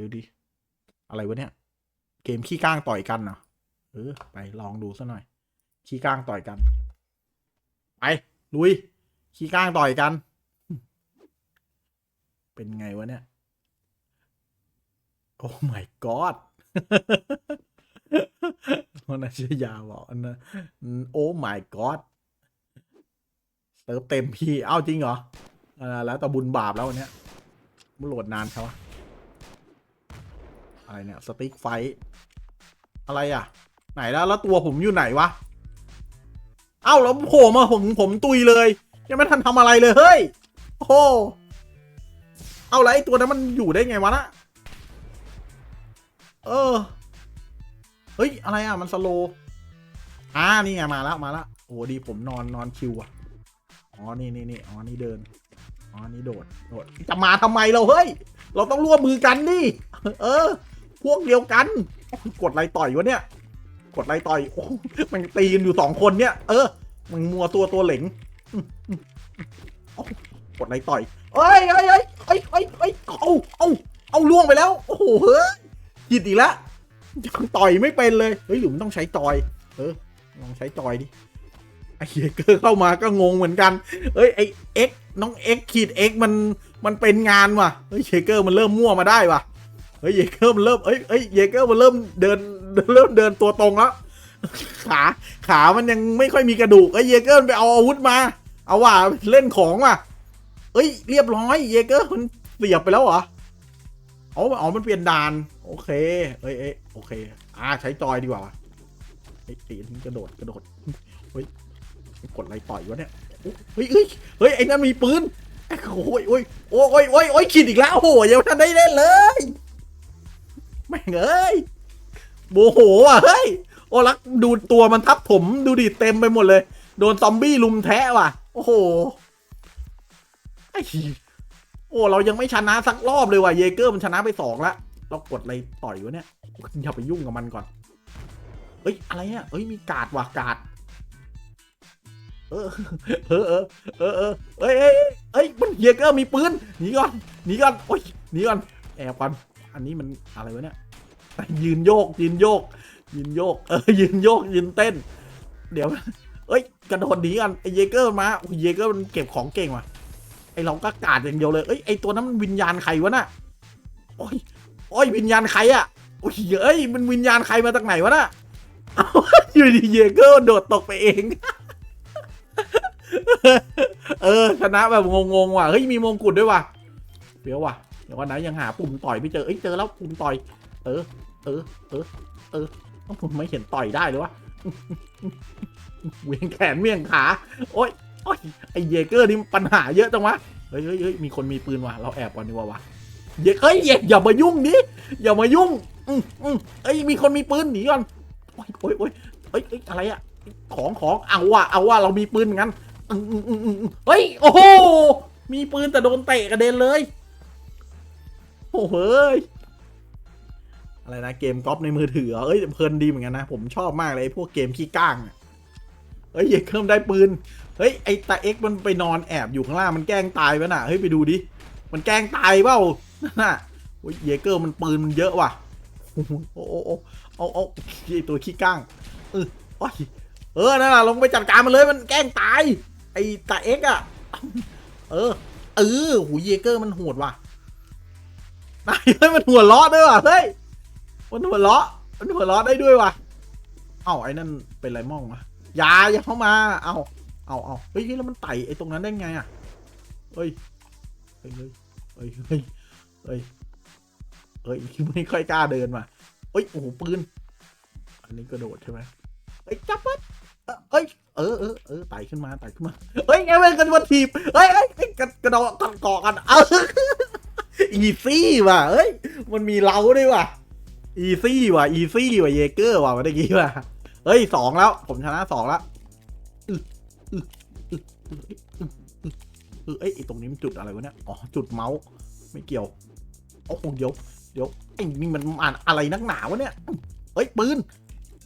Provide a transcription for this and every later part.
ดูดิ อะไรวะเนี่ย เกมขี้ก้างต่อยกันเหรอเออ ไปลองดูซะหน่อย ขี้ก้างต่อยกัน ไป ลุย ขี้ก้างต่อยกัน เป็นไงวะเนี่ย โอ้ my god มันอาชยาบอกอันนะโอ้ my god เติมเต็มพี่ เอ้าจริงเหรออ่าแล้วแต่บุญบาปแล้ววันเนี้ยมันโหลดนานเขาวะ อะไรเนี่ยสติ๊กไฟอะไรอะ ไหนแล้วแล้วตัวผมอยู่ไหนวะ เอ้าแล้วโผล่มาผมผมตุยเลย ยังไม่ทันทำอะไรเลยเฮ้ยโอ้โหเอาแล้วไอ้ตัวนั้นมันอยู่ได้ไงวะนะเออเฮ้ยอะไรอะมันสโลอ่านี่ไงมาแล้วมาแล้วโอ้ดีผมนอนนอนคิวอะอ๋อนี่นี่นี่อ๋อนี่เดินอ๋อนี่โดดโดดจะมาทำไมเราเฮ้ย เราต้องร่วมมือกันดิเออ พวกเดียวกัน กดอะไรต่อยวะเนี่ย กดอะไรต่อยโอ้มันตีกันอยู่สองคนเนี่ย เออมันมัวตัวตัวเหล็งกดอะไรต่อยเอ้ยเอ้ยเอ้ยเอ้ยเอ้ยเอ้ยเอาเอาเอาล่วงไปแล้ว โอ้โหเฮ้ยผิดอีกแล้วยังต่อยไม่เป็นเลย เฮ้ยหรือมันต้องใช้จอย เออ ลองใช้จอยดิ ไอ้เหี้ยเกอร์เข้ามาก็งงเหมือนกันเฮ้ยไอเอ็กน้องเอ็กขีดเอ็กมันมันเป็นงานว่ะ เฮ้ยเชเกอร์มันเริ่มมั่วมาได้ว่ะ เฮ้ยเยเกอร์มันเริ่มเอ้ยเอ้ยเยเกอร์มันเริ่มเดินเริ่มเดินตัวตรงแล้วขาขามันยังไม่ค่อยมีกระดูกไอ้ยเยเกอร์มไปเอาอาวุธมา เอาว่ะเล่นของว่ะเอ้ยเรียบร้อยเยเกอร์มันเสียบไปแล้วเหรออ๋ออ๋อมันเปลี่ยนด่าน โอเคเอ้ยเอ้ยโอเค อ่าใช้จอยดีกว่าว่ะเฮ้ยตีนกระโดดกระโดดเฮ้ยกดอะไรต่อยวะเนี่ยเฮ้ยเฮ้ยเฮ้ยไอ้นั่นมีปืนโอ้ยโอ้ยโอ้ยโอ้ยโอ้ยขีดอีกแล้วโอ้โหยังท่านได้เล่นเลย แม่งเอ้ยโมโหอะเฮ้ยโอลักดูตัวมันทับถมดูดิเต็มไปหมดเลย โดนซอมบี้ลุมแทะว่ะ โอ้โหไอ้โอ้เรายังไม่ชนะสักรอบเลยว่ะเยเกอร์มันชนะไปสองละเรากดอะไรต่อยวะเนี่ยอย่าไปยุ่งกับมันก่อนเอ้ยอะไรเนี่ยเอ้ยมีกาดว่ะกาดเออเออเออเออเออเอ้ยเอ้ยเอ้ยมันเยเกอร์มีปืนหนีก่อนหนีก่อนโอ้ยหนีก่อนแอบก่อน อันนี้มันอะไรวะเนี่ยยืนโยก ยืนโยก ยืนโยก เออยืนโยก ยืนเต้น เดี๋ยว เอ้ยกระโดดหนีกันไอเยเกอร์มาโอ้ยเยเกอร์มันเก็บของเก่งว่ะไอเราก็กาดอย่างเดียวเลยเอ้ยไอตัวนั้นมันวิญญาณใครวะน่ะโอ้ยโอ้ยวิญญาณใครอะโอ้ยเอ้ยมันวิญญาณใครมาจากไหนวะน่ะเอาอยู่ดีเยเกอร์โดดตกไปเองเออชนะแบบงงๆว่ะเฮ้ยมีมงกุฎด้วยว่ะเดี๋ยวว่ะ เดี๋ยววันไหนยังหาปุ่มต่อยไม่เจอเอ้ยเจอแล้วปุ่มต่อย เออ เออ เออ เออผมไม่เห็นต่อยได้เลยวะเวียงแขนเวียงขาโอ๊ยโอ๊ยไอเยเกอร์นี่ปัญหาเยอะจังวะเฮ้ยเฮ้ยเฮ้ยมีคนมีปืนว่ะเราแอบก่อนดีกว่าวะเยเฮ้ยเยอย่ามายุ่งดิอย่ามายุ่งอืมอืมเอ้ยมีคนมีปืนหนีก่อนโอ๊ยโอ๊ยโอ๊ยเอ้ยเอ้ยอะไรอะของของเอาว่ะเอาว่ะเรามีปืนเหมือนอืมอืมอืมเฮ้ยโอ้โหมีปืนแต่โดนเตะกระเด็นเลย อ้โหเฮ้ย อะไรนะเกมกอล์ฟในมือถือ เอ้ยเพลินดีเหมือนกันนะ ผมชอบมากเลยพวกเกมขี้ก้างเฮ้ยเยเคิมได้ปืน เฮ้ยไอตาเอ็กมันไปนอนแอบอยู่ข้างล่างมันแกล้งตายไปน่ะ เฮ้ยไปดูดิ มันแกล้งตายเปล่าน่ะโอ้ยเยเกอร์มันปืนมันเยอะว่ะ โอ้โอ้โอ้โหเอาเอาไอตัวขี้ก้างเออโอ้ยเออ นั่นน่ะลงไปจัดการมันเลย มันแกล้งตาย ไอตาเอ็กอะเออ เออ หูเยเกอร์มันโหดว่ะ นายเฮ้ยมันหัวล้อด้วยว่ะเฮ้ยมันหัวเราะมันหัวเราะได้ด้วยว่ะเอ้าไอ้นั่นเป็นไรม่องวะยาอย่าเข้ามาเอาเอาเอาเฮ้ยแล้วมันไต่ไอ้ตรงนั้นได้ไงอะเฮ้ยเฮ้ยเฮ้ยเฮ้ยเฮ้ยเฮ้ยไม่ค่อยกล้าเดินว่ะเฮ้ยโอ้โหปืนอันนี้กระโดดใช่ไหมเฮ้ยจับมันเอ้ยเออเออเออไต่ขึ้นมาไต่ขึ้นมาเฮ้ยไงมันกันมาถีบเฮ้ยเฮ้ยกระกระโดดกันเกาะกันเออ อีซี่ว่ะเฮ้ย มันมีเล้าด้วยว่ะ อีซี่ว่ะ อีซี่ว่ะ เยเกอร์ว่ะเมื่อกี้ว่ะ เฮ้ยสองแล้ว ผมชนะสองแล้วเอ้ยอ้ตรงนี้มันจุดอะไรวะเนี่ย อ๋อ จุดเมาส์ ไม่เกี่ยวโอ้โหเดี๋ยว เดี๋ยวไอ้นี่มันอ่านอะไรนักหนาวะเนี่ยเฮ้ยปืน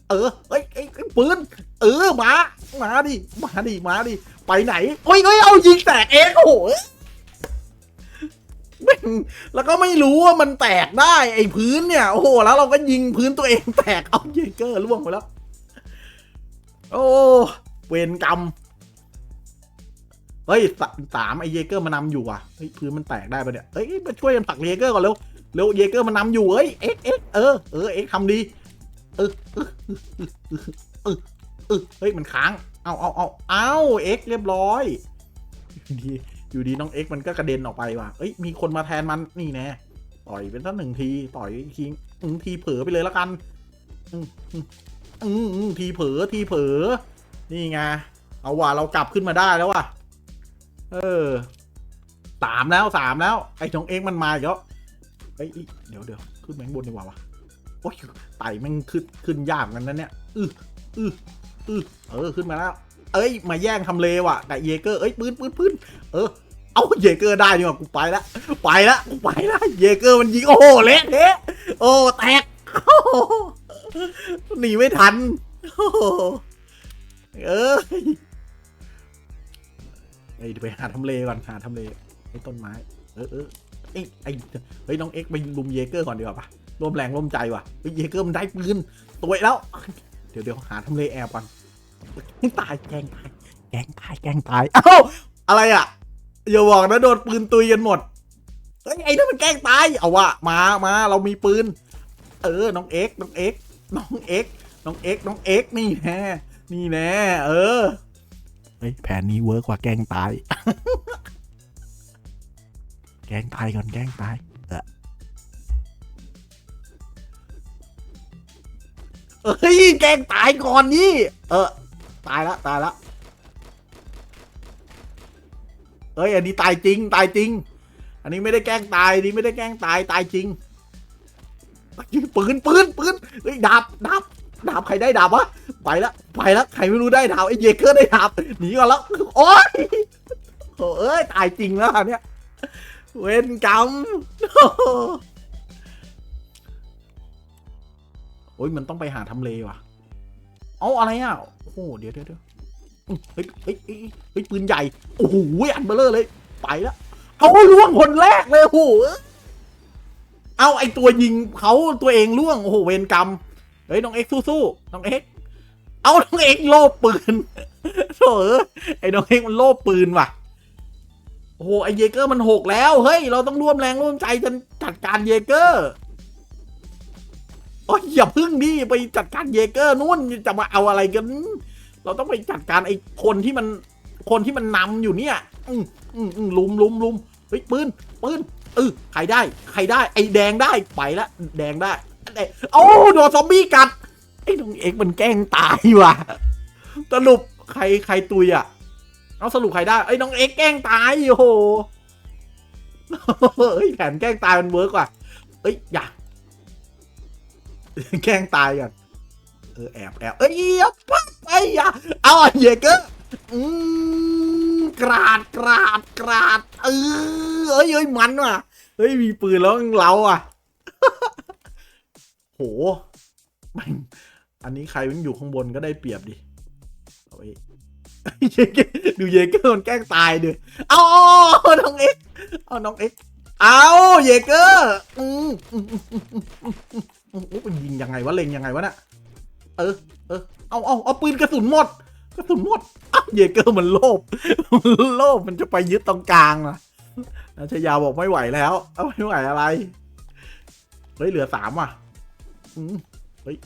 เออเฮ้ยไอ้ไอ้ปืน เออ มา มาดิ มาดิ มาดิ ไปไหน โอ้ยเฮ้ยเอายิงแตกเองโอ้โห แม่งแล้วก็ไม่รู้ว่ามันแตกได้ไอ้พื้นเนี่ยโอ้โหแล้วเราก็ยิงพื้นตัวเองแตกเอาเยเกอร์ล่วงไปแล้ว โอ้เวรกรรมเฮ้ยสสามไอเยเกอร์มันำอยู่อะเฮ้ยพื้นมันแตกได้ปะเนี่ยเฮ้ยมาช่วยกันผลักเยเกอร์ก่อนเร็วเร็วเยเกอร์มันำอยู่เฮ้ยเอ็กเอ็กเออเออเอ็กทำดีเออเออเออเออเฮ้ยมันค้างเอาเอาเอาเอาเอ็กเรียบร้อยดี อยู่ดีน้องเอ็กมันก็กระเด็นออกไปว่ะ เอ้ยมีคนมาแทนมันนี่แน่ต่อยเป็นสักหนึ่งที ต่อยอีกทีอืมทีเผลอไปเลยแล้วกันอืมอืมอืมอืมทีเผลอทีเผลอนี่ไงเอาว่ะเรากลับขึ้นมาได้แล้วว่ะ เออสามแล้วสามแล้วไอ้น้องเอ็กมันมาอีกแล้วเอ้ยเดี๋ยวเดี๋ยวขึ้นแมงบนดีกว่าวะโอ้ยไต่แม่งขึ้นขึ้นยากเหมือนกันนเนี่ยอืออืออือเออขึ้นมาแล้ว เอ้ย มาแย่งทำเลว่ะกับเยเกอร์ เอ้ยปืนปืนปืนเออ เอาเยเกอร์ได้ดีกว่ากูไปละ ไปละกูไปละ เยเกอร์มันยิง โอ้โหเละเทะโอ้ แตกหนีไม่ทันโอ้โหเอ้ยเอ้ยไปหาทำเลก่อน หาทำเลไอ้ต้นไม้ เออเออไอ้ยไอ้เฮ้ยน้องเอ็กซ์ไปลุมเยเกอร์ก่อนดีกว่าปะร่วมแรงร่วมใจว่ะเยเยเกอร์มันได้ปืนตัวแล้ว เดี๋ยวเดี๋ยวหาทำเลแอบก่อน ตายแกงตายแกงตายแกงตายเอ้าอะไรอะอย่าบอกนะโดนปืนตุยกันหมดเฮ้ยไอ้นั่นมันแกล้งตายเอาวะมามาเรามีปืน เออน้องเอ็กซ์น้องเอ็กซ์น้องเอ็กซ์น้องเอ็กซ์น้องเอ็กซ์นี่แน่นี่แน่เออเฮ้ยแผนนี้เวิร์กกว่าแกล้งตาย แกล้งตายก่อนแกล้งตายเออเฮ้ยแกล้งตายก่อนนี่ เออ ตายละตายละเอ้ยอันนี้ตายจริง ตายจริง อันนี้ไม่ได้แกล้งตายนนี้ไม่ได้แกล้งตายตายจริงปืนปืนปืนเฮ้ยดาบดาบดาบใครได้ดาบวะไปละไปละใครไม่รู้ได้ดาบไอ้เยเกอร์ได้ดาบหนีก่อนแล้วโอ๊ยโอ้เอ้ยตายจริงแล้วอันเนี่ยเวรกรรมโอ้ยมันต้องไปหาทำเลว่ะ เอาอะไรอะ โอ้โหเดี๋ยวเดี๋ยวเดี๋ยวเฮ้ยเฮ้ยเฮ้ยเฮ้ยปืนใหญ่ โอ้โหอันเบลเลอร์เลย ไปแล้วเอาล่วงคนแรกเลยโอ้โหเอาไอตัวยิงเขาตัวเองล่วง โอ้โหเวรกรรม เฮ้ยน้องเอ็กซ์สู้ๆน้องเอ็กซ์เอาน้องเอ็กซ์โลบปืนโถ่เอไอ้น้องเอ็กซ์มันโลบปืนว่ะ โอ้โหไอเยเกอร์มันหกแล้ว เฮ้ย เราต้องร่วมแรงร่วมใจกันจัดการเยเกอร์ โอ้ยอย่าพึ่งดิไปจัดการเยเกอร์นู่นจะมาเอาอะไรกัน เราต้องไปจัดการไอ้คนที่มันคนที่มันนำอยู่เนี่ย อืมอืมอืมลุมลุมลุมเฮ้ยปืนปืนเออใครได้ ใครได้ ไอ้แดงได้ไปละแดงได้ไอ้โอ้โดนซอมบี้กัดไอ้น้องเอ็กมันแกล้งตายว่ะสรุปใครใครตุยอะเอาสรุปใครได้ไอ้น้องเอ็กแกล้งตายโอ้โหเฮ้ยแผนแกล้งตายมันเวิร์กว่ะเอ้ยอย่า แกล้งตายกันเออแอบแอบเอ้ยอย่าปั๊บไอ้ยาเอาอะเยเกอร์อืมกราดกราดกราดเออเอ้ยเอ้ยมันว่ะเฮ้ยมีปืนแล้วเราอะ โหม่งอันนี้ใครมันอยู่ข้างบนก็ได้เปรียบดิเอาไอ้เยเกอร์ดูเยเกอร์มันแกล้งตายดิเอาเอาน้องเอ็กเอาน้องเอ็กเอาเยเกอร์อืม อืมอืมอืมอืมอืมอืมมันยิงยังไงวะเล็งยังไงวะน่ะเออเออเอาเอาเอาปืนกระสุนหมดกระสุนหมดอ้าวเยเกอร์มันโลภโลภมันจะไปยึดตรงกลางอะนัชยาบอกไม่ไหวแล้ว เอาไม่ไหวอะไร เฮ้ยเหลือสามว่ะเฮ้ย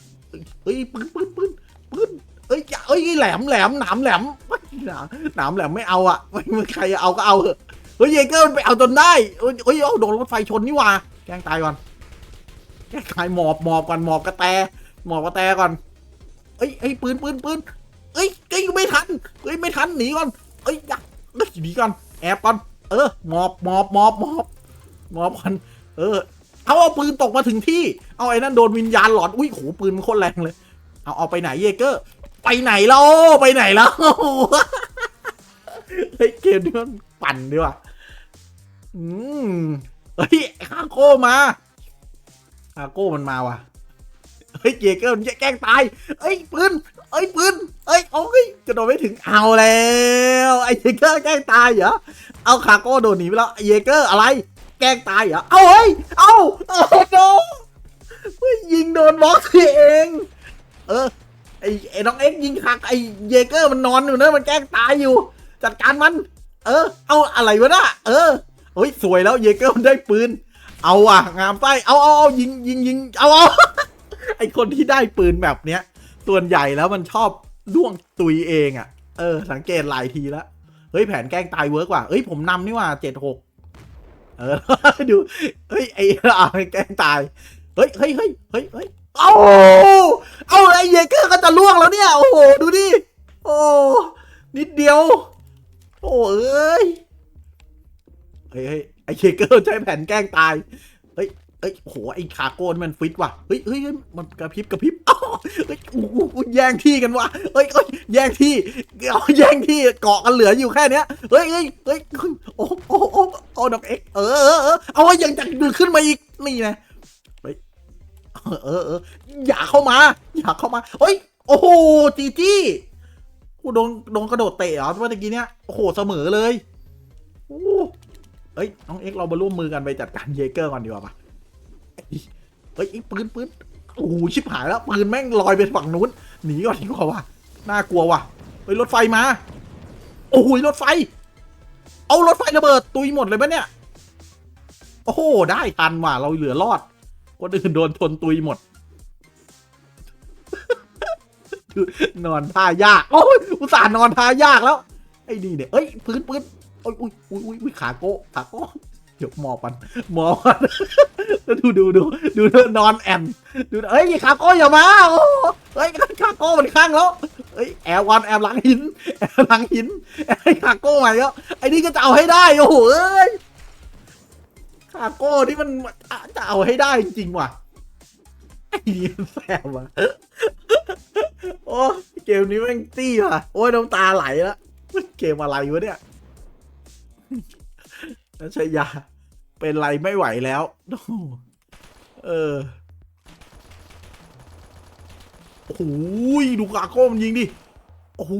เฮ้ยปืนปืนปืนปืนเอ้ยเอ้ยแหลมแหลมหนามแหลมหนามหนามแหลมไม่เอาอะไม่ม่ใครเอาก็เอาเฮ้ยเยเกอร์มันไปเอาจนได้เฮ้ยเฮ้ยเอาโดนรถไฟชนนี่ว่าแกล้งตายก่อน ตายหมอบหมอบก่อนหมอบกระแตหมอบกระแตก่อนเอ้ยเอ้ยปืนปืนปืนเอ้ยเอ้ยไม่ทันเอ้ยไม่ทันหนีก่อนเอ้ยอย่าเอ้ยหนีก่อนแอบก่อนเออหมอบหมอบหมอบหมอบหมอบก่อนเออเอาเอาปืนตกมาถึงที่ เอาไอ้นั่นโดนวิญญาณหลอนอุ้ยโหปืนมันโคตรแรงเลย เอาเอาไปไหนเยเกอร์ไปไหนแล้วไปไหนแล้วเฮ้ยเกมนี้มันปั่นดีว่ะอืมเฮ้ยคาโก้มา คาโก้มันมาว่ะเฮ้ยเยเกอร์มันแกล้งตายเอ้ยปืนเอ้ยปืนเอ้ยโอ้ยจะโดนไม่ถึงเอาแล้วไอ้เยเกอร์แกล้งตายเหรอเอาคาโก้โดนหนีไปแล้วเยเกอร์อะไร แกล้งตายเหรอเอาเฮ้ยเอาเออโดนเฮ้ยยิงโดนบล็อกตัวเอง เออไอ้ไอ้น้องเอ็กซ์ยิงหักไอ้เยเกอร์มันนอนอยู่นะมันแกล้งตายอยู่ จัดการมัน เออ เอาอะไรวะน่ะเออเฮ้ยสวยแล้วเยเกอร์มันได้ปืน เอาอะ งามไส้เอาเอาเอายิงยิงยิงเอาเอาไอคนที่ได้ปืนแบบเนี้ยส่วนใหญ่แล้วมันชอบล่วงตุยเองอะ เออ สังเกตหลายทีแล้วเฮ้ยแผนแกล้งตายเวิร์กว่ะเฮ้ยผมนำนี่ว่าเจ็ดหกเออดูเฮ้ยไอ้อาแกล้งตายเฮ้ยเฮ้ยเฮ้ยเฮ้ยเฮ้ยเอาเอาไอ้เยเกอร์ก็จะล่วงแล้วเนี่ยโอ้โหดูดิโอ้นิดเดียว โอ้เอ้ยเฮ้ย ไอเยเกอร์ใช้แผ่นแกล้งตาย เฮ้ยเอ้ยโหไอ้คาโก้นมันฟิตว่ะ เฮ้ยเฮ้ยมันกระพริบกระพริบอ้าวเฮ้ยอู้หูหูแย่งที่กันว่ะเฮ้ยเฮ้ยแย่งที่เอาแย่งที่เกาะกันเหลืออยู่แค่เนี้ย เฮ้ยเฮ้ยเฮ้ยโอ้โอ้โอ้โอ้ดอกเอ็กเออเออเออเอาไว้ยังจะดึงขึ้นมาอีก นี่นะเฮ้ยเออเออเอออย่าเข้ามา อย่าเข้ามา เฮ้ย โอ้โหจีจี้กูโดนโดนกระโดดเตะเหรอเมื่อกี้เนี้ย โอ้โห เสมอเลยโอ้ เฮ้ยน้องเอ็กเรามาร่วมมือกันไปจัดการเยเกอร์ก่อนดีกว่าปะเฮ้ยไอ้ปืนปืนโอ้โหชิบหายแล้วปืนแม่งลอยไปฝั่งนู้นหนีก่อนดีกว่าว่ะน่ากลัวว่ะเฮ้ยรถไฟมา โอ้โหรถไฟ เอารถไฟระเบิดตุยหมดเลยปะเนี่ย โอ้โหได้ทันว่ะเราเหลือรอดคนอื่นโดนทนตุยหมดนอนท่ายากโอ้ยอุตส่าห์นอนท่ายากแล้วไอ้นี่เนี่ยเอ้ยปืนปืน อ้ยอุ้ยอุ้ยอุ้ยอุ้ยขาโก้ขาโก้เดี๋ยวหมอบันหมอบันดูดูดูดูดูนอนแอนดูเอ้ยขาโก้อย่ามาโอ้เฮ้ยขาโก้มันข้างแล้วเอ้ยแอร์วันแอร์หลังหินแอร์หลังหินไอ้ขาโก้ใหม่แล้วไอ้นี่ก็จะเอาให้ได้โอ้โหเอ้ยขาโก้นี่มันจะเอาให้ได้จริงว่ะไอ้นี่แสบว่ะโอ้เกมนี้แม่งตี้ว่ะโอ้ยน้ำตาไหลแล้วเกมอะไรวะเนี่ย นัชยา เป็นไรไม่ไหวแล้วโอ้เออโอ้โหดูคาโก้มันยิงดิโอ้โห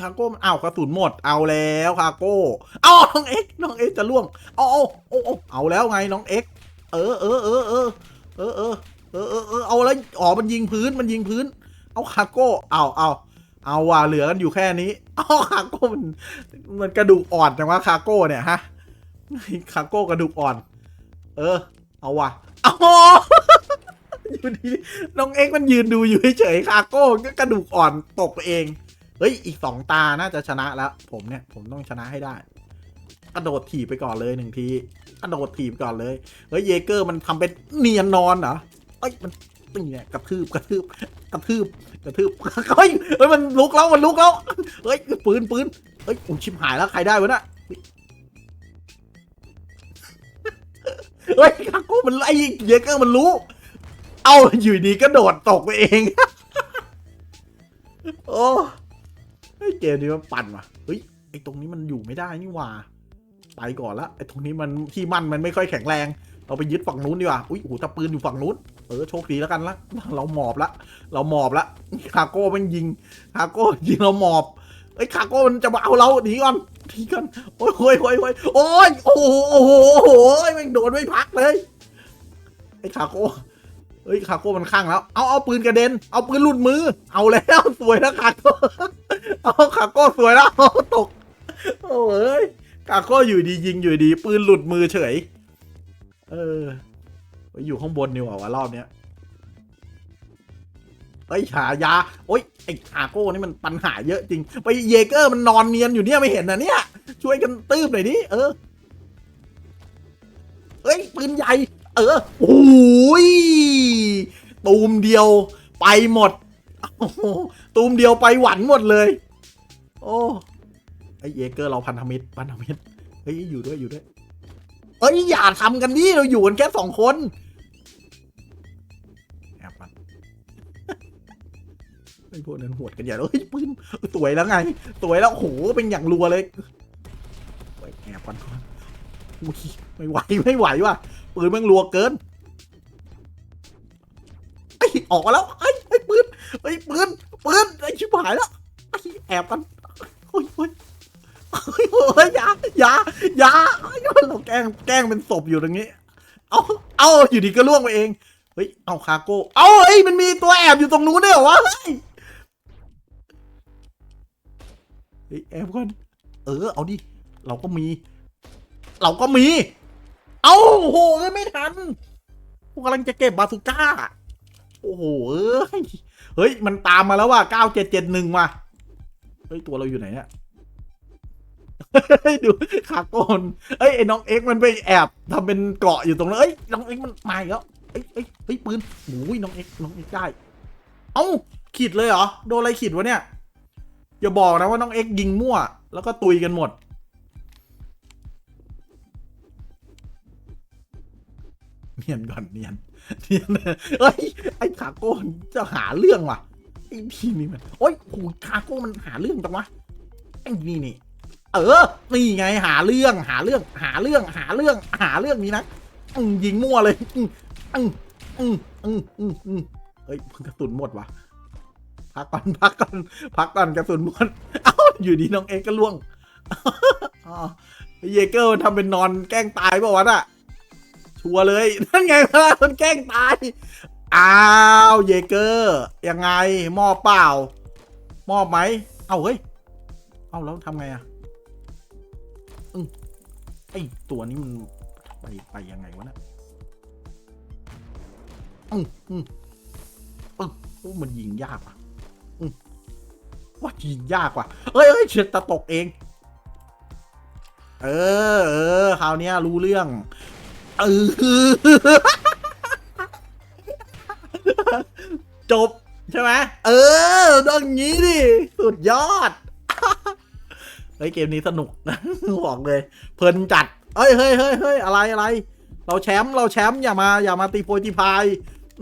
คาโก้มันอ้าวกระสุนหมดเอาแล้วคาโก้เอาน้องเอ็กน้องเอ็กจะล่วงเอาเอาเอาเอาแล้วไงน้องเอ็กเออเออเออเออเออเออเออเออเออเอาแล้วอ๋อมันยิงพื้นมันยิงพื้น เอาคาโก้เอาเอาเอาว่ะเหลือกันอยู่แค่นี้เอาคาโก้มันมันกระดูกอ่อนจังวะคาโก้เนี่ยฮะ คาโก้กระดูกอ่อน เออ เอาว่ะเอาอยู่ดีน้องเอ็กมันยืนดูอยู่เฉยๆคาโก้ก็กระดูกอ่อนตกไปเอง เฮ้ย อีกสองตาน่าจะชนะแล้ว ผมเนี่ย ผมต้องชนะให้ได้ กระโดดถีบไปก่อนเลยหนึ่งที กระโดดถีบก่อนเลย เฮ้ยเยเกอร์มันทำเป็นเนียนนอนเหรอ เอ้ย มันนี่เนี่ยกระทืบกระทืบกระทืบกระทืบเฮ้ยเฮ้ยมันลุกแล้วมันลุกแล้ว เฮ้ยปืนปืนเฮ้ยอุ้ยชิบหายแล้วใครได้วะน่ะ ฮ้ยคาโก้มันไล่เยเกอร์มันรู้ เอาอยู่ดีก็โดดตกไปเอง โอ้เฮ้เกมนี้มันปั่นว่ะเฮ้ยไอตรงนี้มันอยู่ไม่ได้นี่หว่า ไปก่อนละไอตรงนี้มันที่มั่นมันไม่ค่อยแข็งแรง เราไปยึดฝั่งนู้นดีกว่าอุ้ยโอ้โหต่ปืนอยู่ฝั่งนู้นเออโชคดีแล้วกันละเราหมอบละ เราหมอบละคาโก้มันยิงคาโก้ยิงเราหมอบเอ้ยคาโก้มันจะมาเอาเราหนีก่อน หนีก่อนโอ้ยโอ้ยโอ้ยโอ้ยโอ้ยโอ้โหโอ้โหโอ้โหแม่งโดนไม่พักเลยไอ้คาโก้เฮ้ยคาโก้มันข้างแล้ว เอาเอาปืนกระเด็น เอาปืนหลุดมือ เอาแล้วสวยแล้วคาโก้เอาคาโก้สวยแล้วเอาตกโอ้ยคาโก้อยู่ดียิงอยู่ดี ปืนหลุดมือเฉย เออไปอยู่ข้างบนนี่หว่าวะรอบเนี้ย ไอ้ยฉายาโอ้ยไอ้คาโก้นี่มันปัญหาเยอะจริง ไปเยเกอร์มันนอนเนียนอยู่เนี่ยไม่เห็นนะเนี่ย ช่วยกันตื้มหน่อยดิเออเอ้ยปืนใหญ่ เออโอ้ยตูมเดียวไปหมดโอ้โหตูมเดียวไปหวันหมดเลย โอ้ไอเยเกอร์เราพันธมิตรพันธมิตรเฮ้ยอยู่ด้วยอยู่ด้วยเอ้ยอย่าทำกันดิเราอยู่กันแค่สองคนแอบมัน ไอ้พวกนั้นโหดกันใหญ่แล้วเฮ้ยปืนสวยแล้วไงสวยแล้วโอ้โหเป็นอย่างรัวเลยเฮ้แอบกันก่อนอุ้ยไม่ไหวไม่ไหวว่ะปืนม่งรัวเกินไอ้ออกแล้วไอ้ไอ้ปืนไอ้ปืนปืนไอ้ชิบหายแล้วไอ้แอบกันโอ้ยโอ้ยเฮ้ยยอย่าย่าอย่าเฮ้ยเราแกล้งแกล้งเป็นศพอยู่ตรงนี้ เอาเอาอยู่ดีก็ล่วงไปเองเฮ้ยเอาคาโก้เอาเฮ้ยมันมีตัวแอบอยู่ตรงนู้นด้วยเหรอวะ เฮ้ยแอบก่อนเออ เอาดิ เราก็มี เราก็มี เอาโอ้โหไม่ทันพวกกำลังจะเก็บบาซูก้า โอ้โหเอ้ยเฮ้ย มันตามมาแล้วว่ะเก้าเจ็ดเจ็ดหนึ่งว่ะ เฮ้ย ตัวเราอยู่ไหนเนี่ยดูขาโกนเอ้ยไอ้น้องเอ็กซ์มันไปแอบทำเป็นเกาะอยู่ตรงนั้นเอ้ยน้องเอ็กซ์มันมาแล้วเอ้ยเอ้ยเฮ้ยปืนโอ้ยน้องเอ็กซ์น้องเอ็กซ์ได้ เอ้าขีดเลยเหรอ โดนอะไรขีดวะเนี่ย อย่าบอกนะว่าน้องเอ็กซ์ยิงมั่ว แล้วก็ตุยกันหมด เนียนก่อนเนียนเนียนเอ้ยไอ้ขาโก้จะหาเรื่องว่ะไอ้ทีนี้มันโอ้ยโหขาโก้มันหาเรื่องจังวะไอ้นี่นี่เออนี่ไงหาเรื่องหาเรื่อง หาเรื่องหาเรื่อง หาเรื่องนี้นะยิงมั่วเลยอืมอืมอืมอืมอืมเฮ้ยกระสุนหมดวะ พักก่อนพักก่อนพักก่อนกระสุนหมดเอ้าอยู่ดีน้องเอ็กก็ล่วงอ๋อเยเกอร์มันทำเป็นนอนแกล้งตายป่าวะน่ะชัวร์เลย นั่นไงพะมันแกล้งตาย อ้าว เยเกอร์ ยังไง มอบเปล่า มอบไหม เอาเฮ้ย เอาแล้วทำไงอะไอตัวนี้มันไปไปยังไงวะเนะอืมอืมอืมโอ้มันยิงยากว่ะ ว่ายิงยากว่ะเอ้ยเอ้ยเฉียดตะตกเอง เออเออคราวนี้รู้เรื่อง เออ จบ ใช่ไหมเออต้องงี้ดิ สุดยอด เฮ้ย เกมนี้สนุกบอกเลย เพลินจัดเฮ้ยเฮ้ยเฮ้ยเฮ้ยอะไรอะไร เราแชมป์เราแชมป์อย่ามาอย่ามาตีโพยตีพาย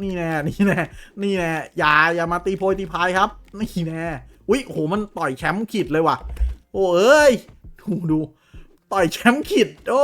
นี่แน่ นี่แน่ นี่แน่ อย่า อย่ามาตีโพยตีพายครับ นี่แน่ อุ้ยโหมันต่อยแชมป์ขีดเลยว่ะ โอ้เอ้ยดูดู ต่อยแชมป์ขีดโอ้